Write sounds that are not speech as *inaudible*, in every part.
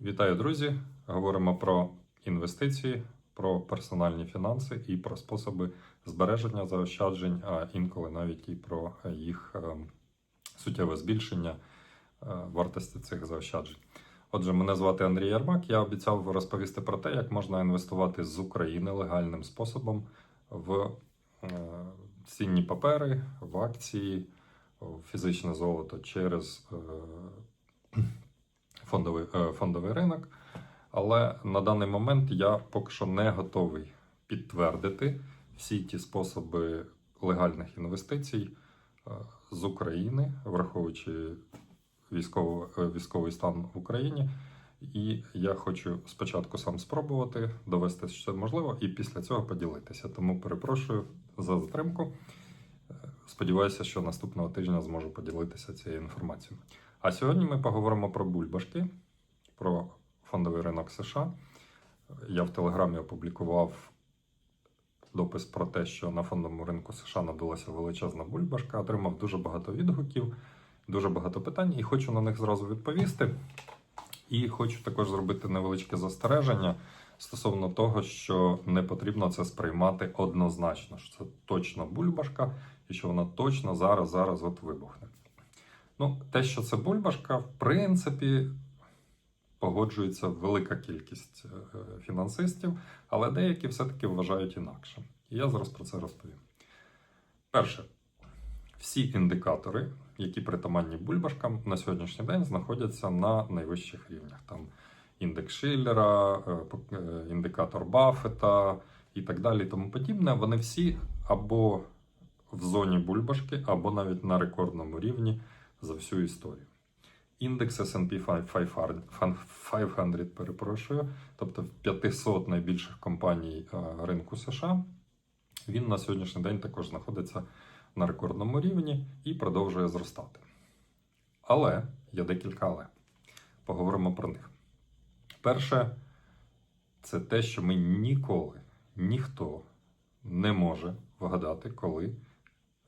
Вітаю, друзі! Говоримо про інвестиції, про персональні фінанси і про способи збереження заощаджень, а інколи навіть і про їх е, суттєве збільшення е, вартості цих заощаджень. Отже, мене звати Андрій Ярмак. Я обіцяв розповісти про те, як можна інвестувати з України легальним способом в е, цінні папери, в акції, в фізичне золото через е, фондовий, е, фондовий ринок. Але на даний момент я поки що не готовий підтвердити всі ті способи легальних інвестицій е, з України, враховуючи військово, е, військовий стан в Україні. І я хочу спочатку сам спробувати довести, що це можливо, і після цього поділитися. Тому перепрошую за затримку. Сподіваюся, що наступного тижня зможу поділитися цією інформацією. А сьогодні ми поговоримо про бульбашки, про фондовий ринок США. Я в Телеграмі опублікував допис про те, що на фондовому ринку США надалася величезна бульбашка, отримав дуже багато відгуків, дуже багато питань, і хочу на них зразу відповісти. І хочу також зробити невеличке застереження стосовно того, що не потрібно це сприймати однозначно, що це точно бульбашка, і що вона точно зараз, зараз от вибухне. Ну, те, що це бульбашка, в принципі, погоджується велика кількість е, фінансистів, але деякі все-таки вважають інакше. І я зараз про це розповім. Перше, всі індикатори, які притаманні бульбашкам, на сьогоднішній день знаходяться на найвищих рівнях. Там індекс Шиллера, е, е, індикатор Баффета і так далі, і тому подібне. Вони всі або в зоні бульбашки, або навіть на рекордному рівні за всю історію. Індекс S&P 500, перепрошую, тобто 500 найбільших компаній е, ринку США, він на сьогоднішній день також знаходиться на рекордному рівні і продовжує зростати. Але є декілька але. Поговоримо про них. Перше, це те, що ми ніколи, ніхто не може вгадати, коли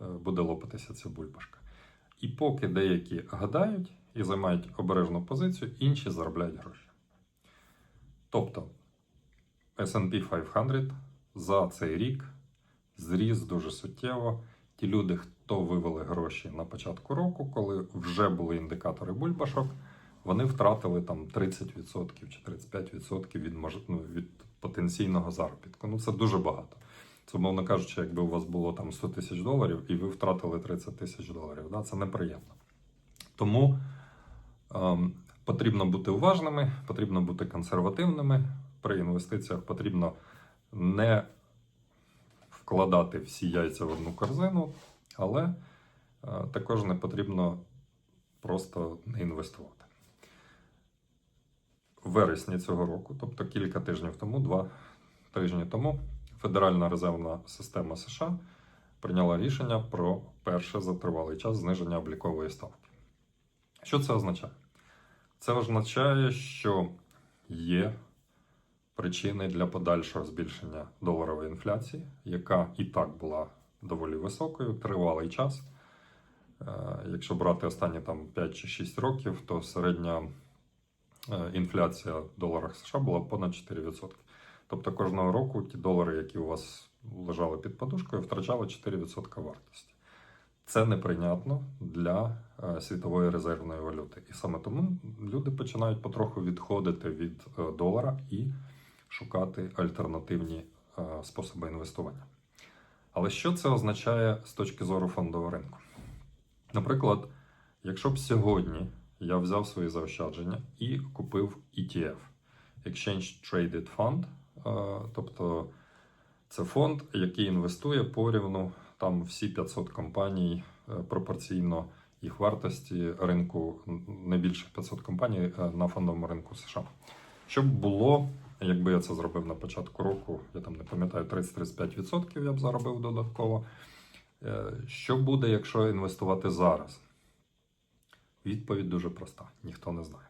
е, буде лопатися ця бульбашка. І поки деякі гадають і займають обережну позицію, інші заробляють гроші. Тобто SP 500 за цей рік зріс дуже суттєво. Ті люди, хто вивели гроші на початку року, коли вже були індикатори бульбашок, вони втратили там 30% чи 35% від, ну, від потенційного заробітку. Ну це дуже багато. Це, умовно кажучи, якби у вас було там 100 тисяч доларів і ви втратили 30 тисяч доларів. Да? Це неприємно. Тому ем, потрібно бути уважними, потрібно бути консервативними. При інвестиціях потрібно не вкладати всі яйця в одну корзину, але е, також не потрібно просто не інвестувати. В вересні цього року, тобто кілька тижнів тому, два тижні тому, Федеральна резервна система США прийняла рішення про перше за тривалий час зниження облікової ставки. Що це означає? Це означає, що є причини для подальшого збільшення доларової інфляції, яка і так була доволі високою тривалий час. Е, Якщо брати останні там 5 чи 6 років, то середня е, інфляція в доларах США була понад 4%. Тобто кожного року ті долари, які у вас лежали під подушкою, втрачали 4% вартості. Це неприйнятно для е, світової резервної валюти. І саме тому люди починають потроху відходити від е, долара і шукати альтернативні е, способи інвестування. Але що це означає з точки зору фондового ринку? Наприклад, якщо б сьогодні я взяв свої заощадження і купив ETF Exchange Traded Fund, тобто це фонд, який інвестує порівну там всі 500 компаній е, пропорційно їх вартості ринку не більше 500 компаній е, на фондовому ринку США. Щоб було, якби я це зробив на початку року, я там не пам'ятаю, 30-35% я б заробив додатково. Е, Що буде, якщо інвестувати зараз? Відповідь дуже проста: ніхто не знає.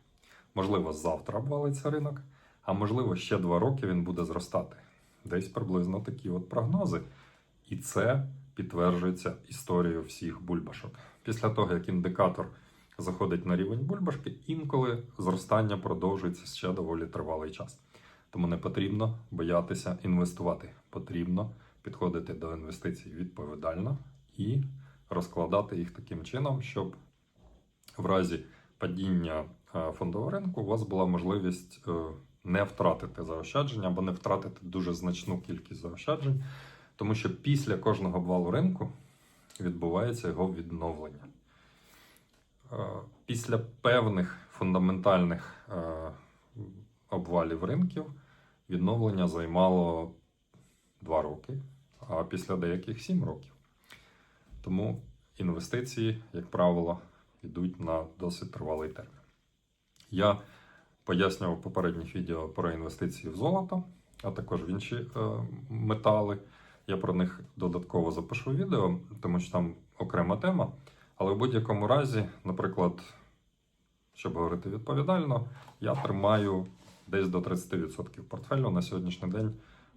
Можливо, завтра обвалиться ринок, а можливо, ще два роки він буде зростати. Десь приблизно такі от прогнози. І це підтверджується історією всіх бульбашок. Після того, як індикатор заходить на рівень бульбашки, інколи зростання продовжується ще доволі тривалий час. Тому не потрібно боятися інвестувати. Потрібно підходити до інвестицій відповідально і розкладати їх таким чином, щоб в разі падіння е, фондового ринку у вас була можливість е, не втратити заощадження або не втратити дуже значну кількість заощаджень, тому що після кожного обвалу ринку відбувається його відновлення. Е, Після певних фундаментальних е, обвалів ринків відновлення займало 2 роки, а після деяких 7 років. Тому інвестиції, як правило, йдуть на досить тривалий термін. Я пояснював в попередніх відео про інвестиції в золото, а також в інші е, метали. Я про них додатково запишу відео, тому що там окрема тема. Але в будь-якому разі, наприклад, щоб говорити відповідально, я тримаю десь до 30% портфелю на сьогоднішній день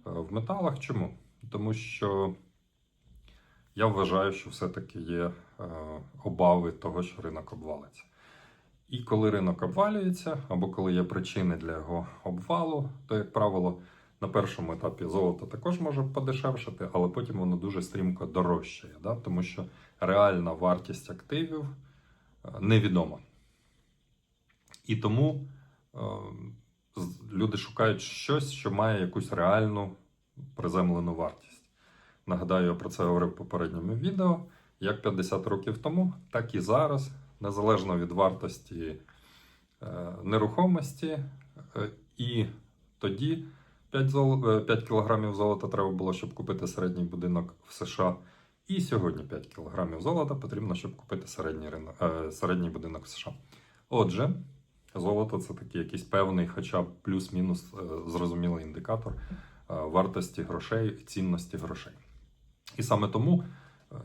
е, в металах. Чому? Тому що я вважаю, що все-таки є е, обави того, що ринок обвалиться. І коли ринок обвалюється, або коли є причини для його обвалу, то, як правило, на першому етапі золото також може подешевшати, але потім воно дуже стрімко дорожчає, да? тому що реальна вартість активів е, невідома. І тому е, люди шукають щось, що має якусь реальну приземлену вартість. Нагадаю, я про це говорив в попередньому відео. Як 50 років тому, так і зараз, незалежно від вартості е, нерухомості. Е, і тоді 5, зол... е, 5 кілограмів золота треба було, щоб купити середній будинок в США. І сьогодні 5 кілограмів золота потрібно, щоб купити середній, ринок, середній будинок в США. Отже, золото це такий якийсь певний, хоча б плюс-мінус зрозумілий індикатор вартості грошей, цінності грошей. І саме тому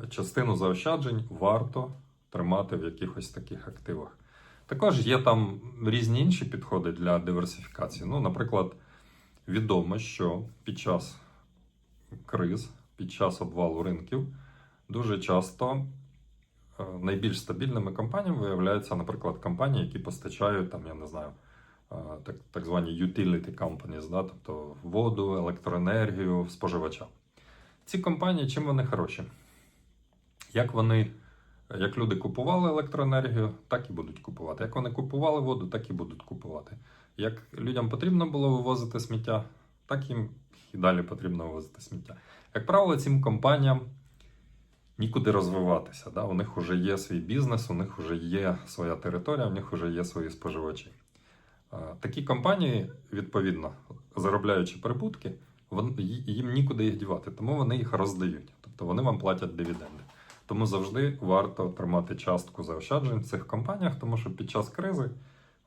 частину заощаджень варто тримати в якихось таких активах. Також є там різні інші підходи для диверсифікації. Ну, наприклад, відомо, що під час криз, під час обвалу ринків, дуже часто е, найбільш стабільними компаніями виявляються, наприклад, компанії, які постачають там, я не знаю, е, так, так звані utility companies, да, тобто воду, електроенергію споживачам. Ці компанії чим вони хороші? Як вони, як люди купували електроенергію, так і будуть купувати. Як вони купували воду, так і будуть купувати. Як людям потрібно було вивозити сміття, так їм і далі потрібно вивозити сміття. Як правило, цим компаніям нікуди розвиватися. Да? У них вже є свій бізнес, у них вже є своя територія, у них вже є свої споживачі. Такі компанії, відповідно, заробляючи прибутки, їм нікуди їх дівати, тому вони їх роздають. Тобто вони вам платять дивіденди. Тому завжди варто тримати частку заощаджень в цих компаніях, тому що під час кризи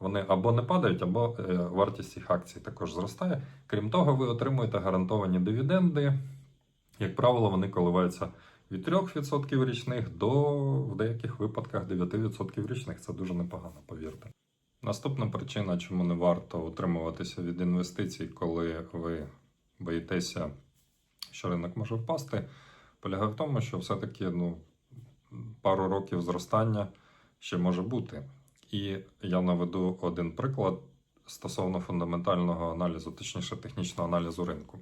вони або не падають, або е, вартість їх акцій також зростає. Крім того, ви отримуєте гарантовані дивіденди. Як правило, вони коливаються від 3% річних до в деяких випадках 9% річних. Це дуже непогано, повірте. Наступна причина, чому не варто утримуватися від інвестицій, коли ви боїтеся, що ринок може впасти, полягає в тому, що все-таки ну, пару років зростання ще може бути. І я наведу один приклад стосовно фундаментального аналізу, точніше технічного аналізу ринку.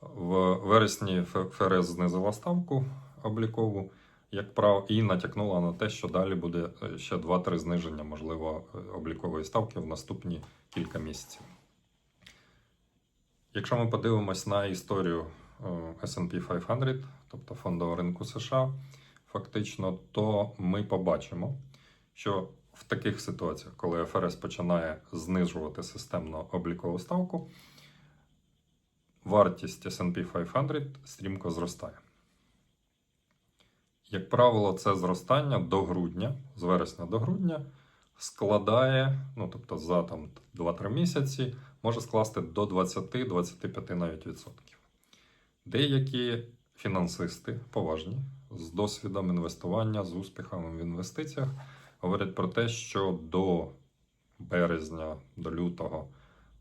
В вересні ФРС знизила ставку облікову, як прав, і натякнула на те, що далі буде е, ще 2-3 зниження, можливо, е, облікової ставки в наступні кілька місяців. Якщо ми подивимось на історію е, SP 500, тобто фондового ринку США, фактично, то ми побачимо, що в таких ситуаціях, коли ФРС починає знижувати системно облікову ставку, вартість SP 500 стрімко зростає. Як правило, це зростання до грудня, з вересня до грудня, складає, ну тобто за там 2-3 місяці, може скласти до 20-25 навіть відсотків. Деякі фінансисти поважні з досвідом інвестування, з успіхами в інвестиціях говорять про те, що до березня, до лютого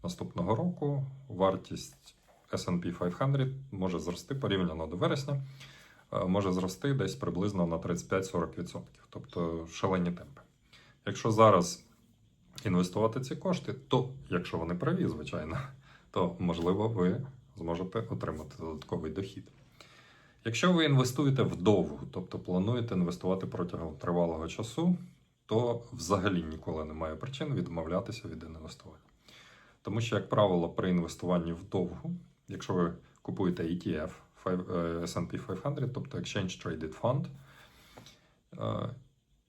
наступного року вартість SP 500 може зрости порівняно до вересня, е, може зрости десь приблизно на 35-40%, тобто шалені темпи. Якщо зараз інвестувати ці кошти, то, якщо вони праві, звичайно, то можливо ви зможете отримати додатковий дохід. Якщо ви інвестуєте вдовгу, тобто плануєте інвестувати протягом тривалого часу, то взагалі ніколи немає причин відмовлятися від інвестування. Тому що, як правило, при інвестуванні вдовгу, якщо ви купуєте ETF S&P 500, тобто Exchange Traded Fund, е,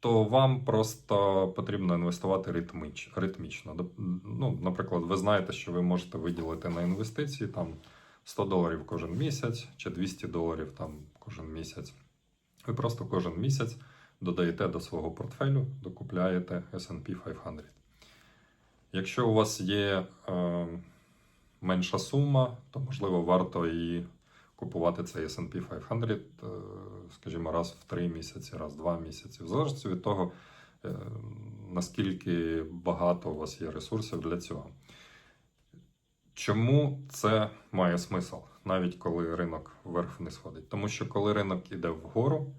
то вам просто потрібно інвестувати ритміч, ритмічно. Ну, наприклад, ви знаєте, що ви можете виділити на інвестиції там 100 доларів кожен місяць чи 200 доларів там кожен місяць. Ви просто кожен місяць додаєте до свого портфелю, докупляєте S&P 500. Якщо у вас є е, менша сума, то можливо варто і купувати цей S&P 500, е, скажімо, раз в 3 місяці, раз в 2 місяці, в залежності від того, е, наскільки багато у вас є ресурсів для цього. Чому це має смисл, навіть коли ринок вверх не сходить? Тому що коли ринок іде вгору,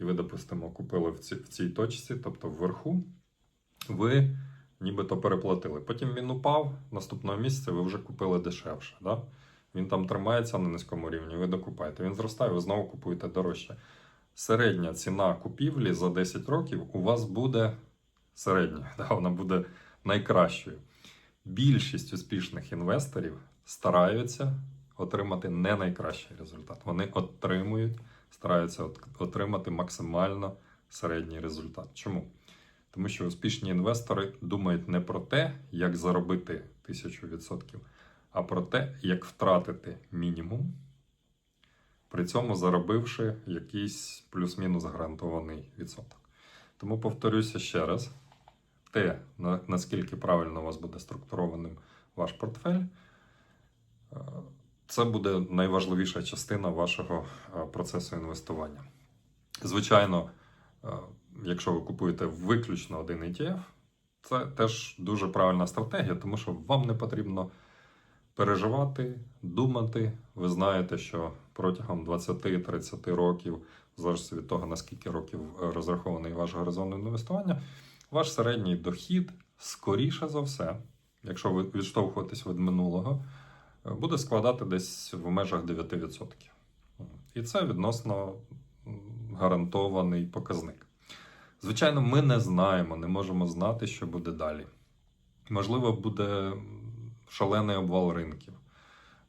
і ви, допустимо, купили в цій, в цій точці, тобто вверху, ви нібито переплатили. Потім він упав, наступного місяця ви вже купили дешевше. Да? Він там тримається на низькому рівні, ви докупаєте. Він зростає, ви знову купуєте дорожче. Середня ціна купівлі за 10 років у вас буде середня, *laughs* да? вона буде найкращою. Більшість успішних інвесторів стараються отримати не найкращий результат. Вони отримують, стараються отримати максимально середній результат. Чому? Тому що успішні інвестори думають не про те, як заробити 1000%, а про те, як втратити мінімум, при цьому заробивши якийсь плюс-мінус гарантований відсоток. Тому повторюся ще раз: те, наскільки правильно у вас буде структурованим ваш портфель, е, це буде найважливіша частина вашого е, процесу інвестування. Звичайно, е, якщо ви купуєте виключно один ETF, це теж дуже правильна стратегія, тому що вам не потрібно переживати, думати. Ви знаєте, що протягом 20-30 років, в залежності від того, наскільки років розрахований ваш горизонт інвестування, ваш середній дохід, скоріше за все, якщо ви відштовхуєтесь від минулого, буде складати десь в межах 9%. І це відносно гарантований показник. Звичайно, ми не знаємо, не можемо знати, що буде далі. Можливо, буде шалений обвал ринків.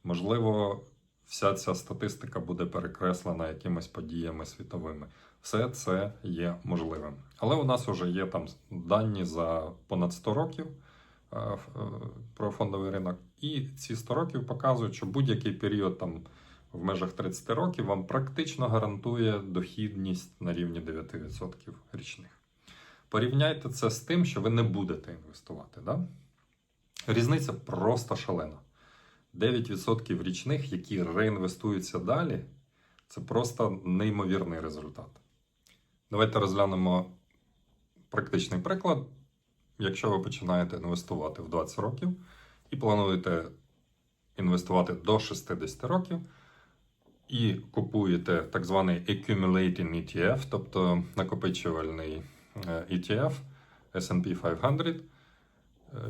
Можливо, вся ця статистика буде перекреслена якимись подіями світовими. Все це є можливим. Але у нас вже є там дані за понад 100 років е, е, про фондовий ринок, і ці 100 років показують, що будь-який період там в межах 30 років вам практично гарантує дохідність на рівні 9% річних. Порівняйте це з тим, що ви не будете інвестувати. Да? Різниця просто шалена. 9% річних, які реінвестуються далі, це просто неймовірний результат. Давайте розглянемо практичний приклад. Якщо ви починаєте інвестувати в 20 років і плануєте інвестувати до 60 років, і купуєте так званий Accumulating ETF, тобто накопичувальний ETF SP 500, е,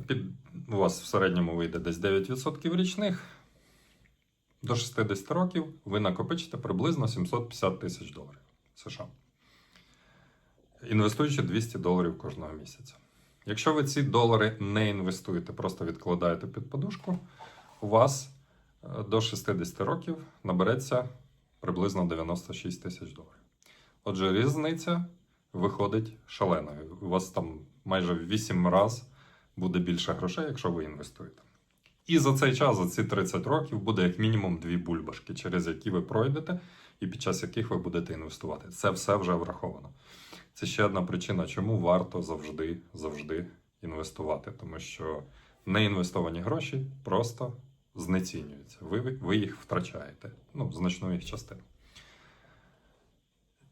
під, у вас в середньому вийде десь 9% річних. До 60 років ви накопичите приблизно 750 тисяч доларів США. Інвестуючи 200 доларів кожного місяця. Якщо ви ці долари не інвестуєте, просто відкладаєте під подушку, у вас е, до 60 років набереться приблизно 96 тисяч доларів. Отже, різниця виходить шаленою. У вас там майже в 8 разів буде більше грошей, якщо ви інвестуєте. І за цей час, за ці 30 років, буде як мінімум дві бульбашки, через які ви пройдете, і під час яких ви будете інвестувати. Це все вже враховано. Це ще одна причина, чому варто завжди, завжди інвестувати, тому що неінвестовані гроші просто знецінюються. Ви, ви їх втрачаєте, ну, значну їх частину.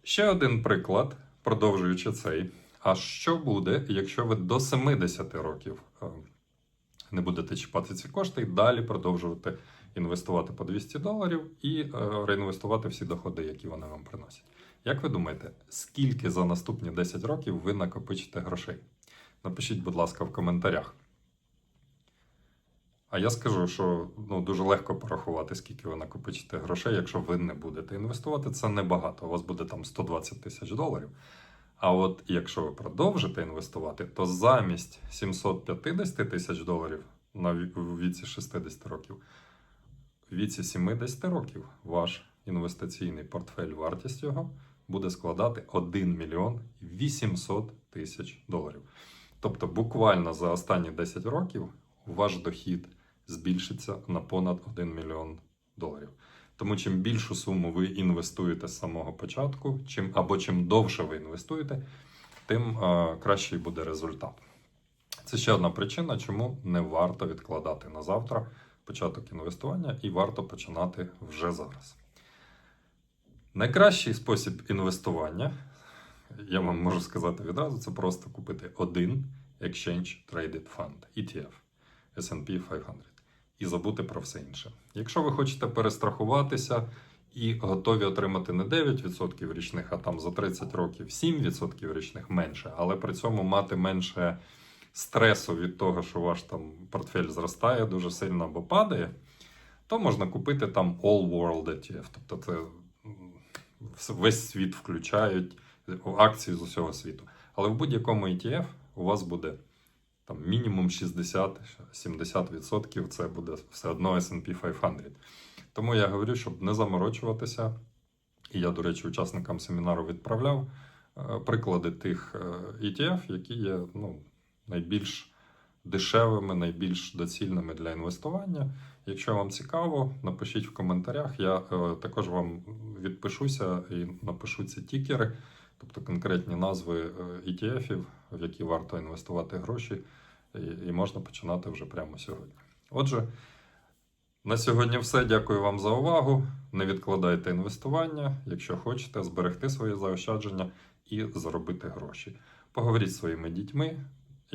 Ще один приклад, продовжуючи цей. А що буде, якщо ви до 70 років е, не будете чіпати ці кошти і далі продовжувати інвестувати по 200 доларів і е, реінвестувати всі доходи, які вони вам приносять? Як ви думаєте, скільки за наступні 10 років ви накопичите грошей? Напишіть, будь ласка, в коментарях. А я скажу, що ну, дуже легко порахувати, скільки ви накопичите грошей, якщо ви не будете інвестувати. Це небагато. У вас буде там 120 тисяч доларів. А от якщо ви продовжите інвестувати, то замість 750 тисяч доларів на віці 60 років, у віці 70 років ваш інвестиційний портфель, вартість його буде складати 1 мільйон 800 тисяч доларів. Тобто, буквально за останні 10 років ваш дохід збільшиться на понад 1 мільйон доларів. Тому чим більшу суму ви інвестуєте з самого початку, чим або чим довше ви інвестуєте, тим е, кращий буде результат. Це ще одна причина, чому не варто відкладати на завтра початок інвестування і варто починати вже зараз. Найкращий спосіб інвестування, я вам можу сказати відразу, це просто купити один Exchange Traded Fund ETF S&P 500 і забути про все інше. Якщо ви хочете перестрахуватися і готові отримати не 9% річних, а там за 30 років 7% річних менше, але при цьому мати менше стресу від того, що ваш там портфель зростає дуже сильно або падає, то можна купити там All World ETF. Тобто це весь світ включають акції з усього світу. Але в будь-якому ETF у вас буде там мінімум 60-70% це буде все одно S&P 500. Тому я говорю, щоб не заморочуватися. І я, до речі, учасникам семінару відправляв е, приклади тих е, ETF, які є ну, найбільш дешевими, найбільш доцільними для інвестування. Якщо вам цікаво, напишіть в коментарях. Я е, також вам відпишуся і напишу ці тікери, тобто конкретні назви е, ETF, в які варто інвестувати гроші, і, і можна починати вже прямо сьогодні. Отже, на сьогодні все. Дякую вам за увагу. Не відкладайте інвестування, якщо хочете зберегти свої заощадження і заробити гроші. Поговоріть зі своїми дітьми.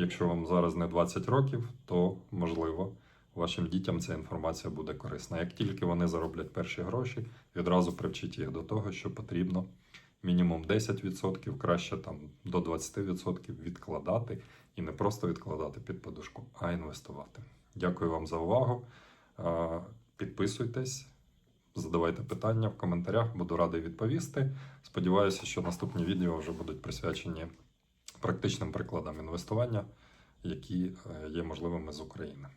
Якщо вам зараз не 20 років, то можливо вашим дітям ця інформація буде корисна. Як тільки вони зароблять перші гроші, відразу привчіть їх до того, що потрібно мінімум 10%, краще там до 20% відкладати і не просто відкладати під подушку, а інвестувати. Дякую вам за увагу. Підписуйтесь, задавайте питання в коментарях, буду радий відповісти. Сподіваюся, що наступні відео вже будуть присвячені практичним прикладом інвестування, які е, є можливими з України.